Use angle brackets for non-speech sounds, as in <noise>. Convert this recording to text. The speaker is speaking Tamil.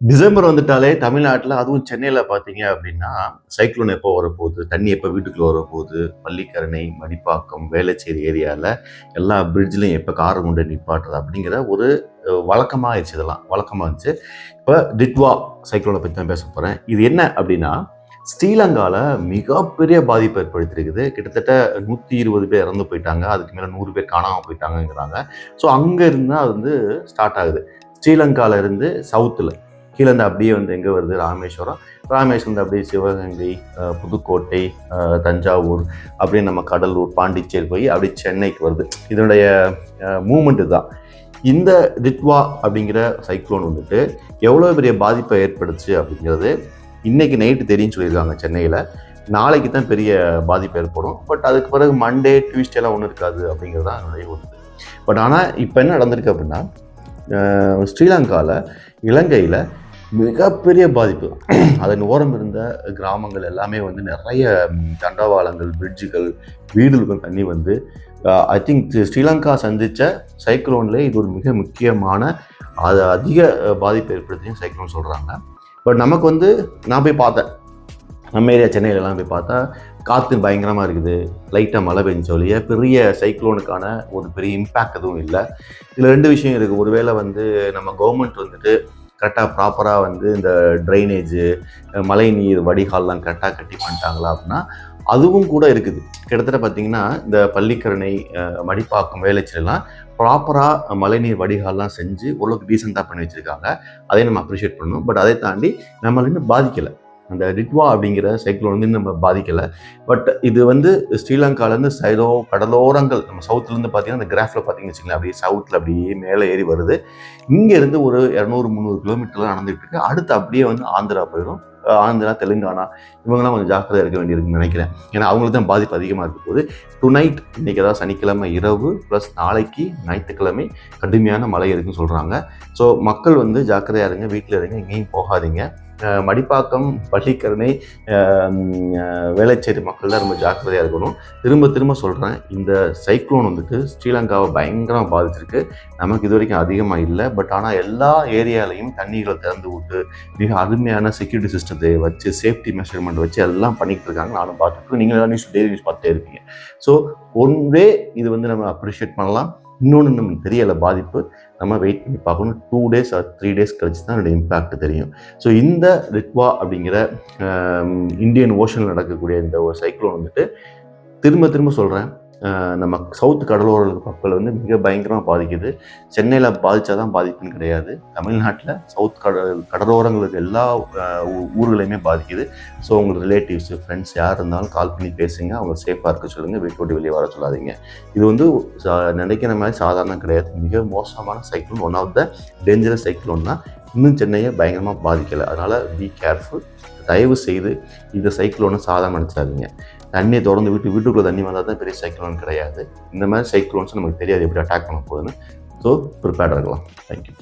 டிசம்பர் வந்துட்டாலே தமிழ்நாட்டில் அதுவும் சென்னையில் பார்த்தீங்க அப்படின்னா சைக்ளோன் எப்போ வரப்போகுது? தண்ணி எப்போ வீட்டுக்குள்ளே வரப்போகுது? பள்ளிக்கரணை மடிப்பாக்கம் வேலைச்சேரி ஏரியாவில் எல்லா பிரிட்ஜ்லையும் எப்போ காரை கொண்டு நிப்பாட்டுறது அப்படிங்கிற ஒரு வழக்கமாக ஆயிடுச்சு இதெல்லாம். வழக்கமாக இருந்துச்சு. இப்போ டிட்வா சைக்ளோனை பற்றி தான் பேச போகிறேன் இது என்ன அப்படின்னா ஸ்ரீலங்காவில் மிகப்பெரிய பாதிப்பு ஏற்படுத்தியிருக்குது. கிட்டத்தட்ட நூற்றி இருபது பேர் இறந்து போயிட்டாங்க. அதுக்கு மேலே நூறு பேர் காணாமல் போயிட்டாங்கங்கிறாங்க. ஸோ அங்கே இருந்தால் அது வந்து ஸ்டார்ட் ஆகுது. ஸ்ரீலங்காவில் இருந்து சவுத்தில் கீழேருந்து அப்படியே வந்து எங்கே வருது? ராமேஸ்வரம். ராமேஸ்வரம் வந்து அப்படியே சிவகங்கை புதுக்கோட்டை தஞ்சாவூர் அப்படியே நம்ம கடலூர் பாண்டிச்சேரி போய் அப்படியே சென்னைக்கு வருது. இதனுடைய மூமெண்ட் தான். இந்த டிட்வா அப்படிங்கிற சைக்ளோன் வந்துட்டு எவ்வளோ பெரிய பாதிப்பை ஏற்படுச்சு அப்படிங்கிறது இன்னைக்கு நைட்டு தெரியும் சொல்லியிருக்காங்க சென்னையில். நாளைக்கு தான் பெரிய பாதிப்பு ஏற்படும். பட் அதுக்கு பிறகு மண்டே டியூஸ்டேலாம் ஒன்றும் இருக்காது அப்படிங்கிறது தான் என்னுடைய ஒன்று பட் ஆனால் இப்போ என்ன நடந்திருக்கு அப்படின்னா ஸ்ரீலங்காவில் இலங்கையில் மிகப்பெரிய பாதிப்பு. <clears throat> அதன் ஓரம் இருந்த கிராமங்கள் எல்லாமே வந்து நிறைய தண்டவாளங்கள் பிரிட்ஜுகள் வீடுகளுக்கும் தண்ணி வந்து ஐ திங்க் ஸ்ரீலங்கா சந்தித்த சைக்ளோன்ல இது ஒரு மிக முக்கியமான அது அதிக பாதிப்பு ஏற்படுத்தியும் சைக்ளோன் சொல்கிறாங்க பட் நமக்கு வந்து நான் போய் பார்த்தேன். நம்ம ஏரியா சென்னையிலலாம் போய் பார்த்தா காற்று பயங்கரமாக இருக்குது. லைட்டாக மழை பெஞ்ச ஒழிய பெரிய சைக்ளோனுக்கான ஒரு பெரிய இம்பேக்ட் எதுவும் இல்லை. இதில் ரெண்டு விஷயம் இருக்குது ஒருவேளை வந்து நம்ம கவர்மெண்ட் வந்துட்டு கரெக்டாக ப்ராப்பராக வந்து இந்த ட்ரைனேஜு மழை நீர் வடிகால்லாம் கரெக்டாக கட்டி பண்ணிட்டாங்களா அப்படின்னா அதுவும் கூட இருக்குது. கிட்டத்தட்ட பார்த்திங்கன்னா இந்த பள்ளிக்கரணை மடிப்பாக்கம் வேலைச்செல்லாம் ப்ராப்பராக மழைநீர் வடிகால்லாம் செஞ்சு ஓரளவுக்கு டீசெண்டாக பண்ணி வச்சுருக்காங்க. அதை நம்ம அப்ரிஷியேட் பண்ணணும். பட் அதை தாண்டி நம்மள இன்னும் பாதிக்கலை. அந்த ரிட்வா அப்படிங்கிற சைக்ளோன் வந்து நம்ம பாதிக்கலை. பட் இது வந்து ஸ்ரீலங்காலேருந்து சைடோ கடலோரங்கள் நம்ம சவுத்துலேருந்து பார்த்தீங்கன்னா அந்த கிராஃபில் பார்த்தீங்கன்னு வச்சுக்கலாம் அப்படியே சவுத்தில் அப்படியே மேலே ஏறி வருது. இங்கேருந்து ஒரு இரநூறு முந்நூறு கிலோமீட்டர்லாம் நடந்துகிட்டு இருக்கு. அடுத்து அப்படியே வந்து ஆந்திரா போயிடும் ஆந்திரா தெலுங்கானா இவங்கெல்லாம் கொஞ்சம் ஜாக்கிரதையாக இருக்க வேண்டியிருக்குன்னு நினைக்கிறேன். ஏன்னா அவங்களுக்கு தான் பாதிப்பு அதிகமாக இருக்க போது டுநைட் இன்றைக்கி ஏதாவது சனிக்கிழமை இரவு ப்ளஸ் நாளைக்கு ஞாயிற்றுக்கிழமை கடுமையான மழை இருக்குன்னு சொல்கிறாங்க ஸோ மக்கள் வந்து ஜாக்கிரதையாக இருங்க வீட்டில் இருங்க எங்கேயும் போகாதீங்க. மடிப்பாக்கம் பள்ளிக்கரணை வேலைச்சேரி வேளச்சேரி மக்கள் தான் ரொம்ப ஜாக்கிரதையாக இருக்கணும். திரும்ப திரும்ப சொல்கிறேன் இந்த சைக்ளோன் வந்துட்டு ஸ்ரீலங்காவை பயங்கரமாக பாதிச்சிருக்கு. நமக்கு இது வரைக்கும் அதிகமாக இல்லை பட் ஆனால் எல்லா ஏரியாலையும் தண்ணிகளை திறந்து விட்டு மிக அருமையான செக்யூரிட்டி சிஸ்டத்தை வச்சு சேஃப்டி மெஷர்மெண்ட் வச்சு எல்லாம் பண்ணிகிட்டு இருக்காங்க. நானும் பார்த்துட்டு நீங்கள் எல்லாம் நியூஸ் டெய்லி நியூஸ் பார்த்துட்டே இருப்பீங்க. ஸோ ஒன் வே இது வந்து நம்ம அப்ரிஷியேட் பண்ணலாம். இன்னொன்று நமக்கு தெரியலை பாதிப்பு. நம்ம வெயிட் பண்ணி பார்க்கணும். Two days or three days கழிச்சு தான் அதோட இம்பேக்ட் தெரியும். ஸோ இந்த ரிட்வா அப்படிங்கிற இந்தியன் ஓஷனில் நடக்கக்கூடிய இந்த ஒரு சைக்ளோன் வந்துட்டு திரும்ப திரும்ப சொல்கிறேன் நம்ம சவுத் கடலோர மக்கள் வந்து மிக பயங்கரமாக பாதிக்குது. சென்னையில் பாதித்தா தான் பாதிப்புன்னு கிடையாது. தமிழ்நாட்டில் சவுத் கடல் கடலோரங்களுக்கு எல்லா ஊ- ஊர்களையுமே பாதிக்குது. ஸோ உங்கள் ரிலேட்டிவ்ஸு ஃப்ரெண்ட்ஸ் யார் இருந்தாலும் கால் பண்ணி பேசுங்க. அவங்க சேஃபாக இருக்க சொல்லுங்கள் வீட்டு விட்டு வெளியே வர சொல்லாதீங்க. இது வந்து சா- நினைக்கிற மாதிரி சாதாரணம் கிடையாது. மிக மோசமான cycle one of the dangerous cyclone இன்னும் சென்னையை பயங்கரமாக பாதிக்கலை. அதனால் பி கேர்ஃபுல் தயவு செய்து இந்த சைக்கிள் ஒன்று சாதாரணம் நினச்சாதீங்க தண்ணியை தொடர்ந்து வீட்டு வீட்டுக்குள்ளே தண்ணி வந்தால் தான் பெரிய சைக்ளோன் கிடையாது. இந்த மாதிரி சைக்ளோன்ஸ் நமக்கு தெரியாது எப்படி அட்டாக் பண்ண போகுதுன்னு. ஸோ ப்ரிப்பேர்டாக இருக்கலாம். தேங்க்யூ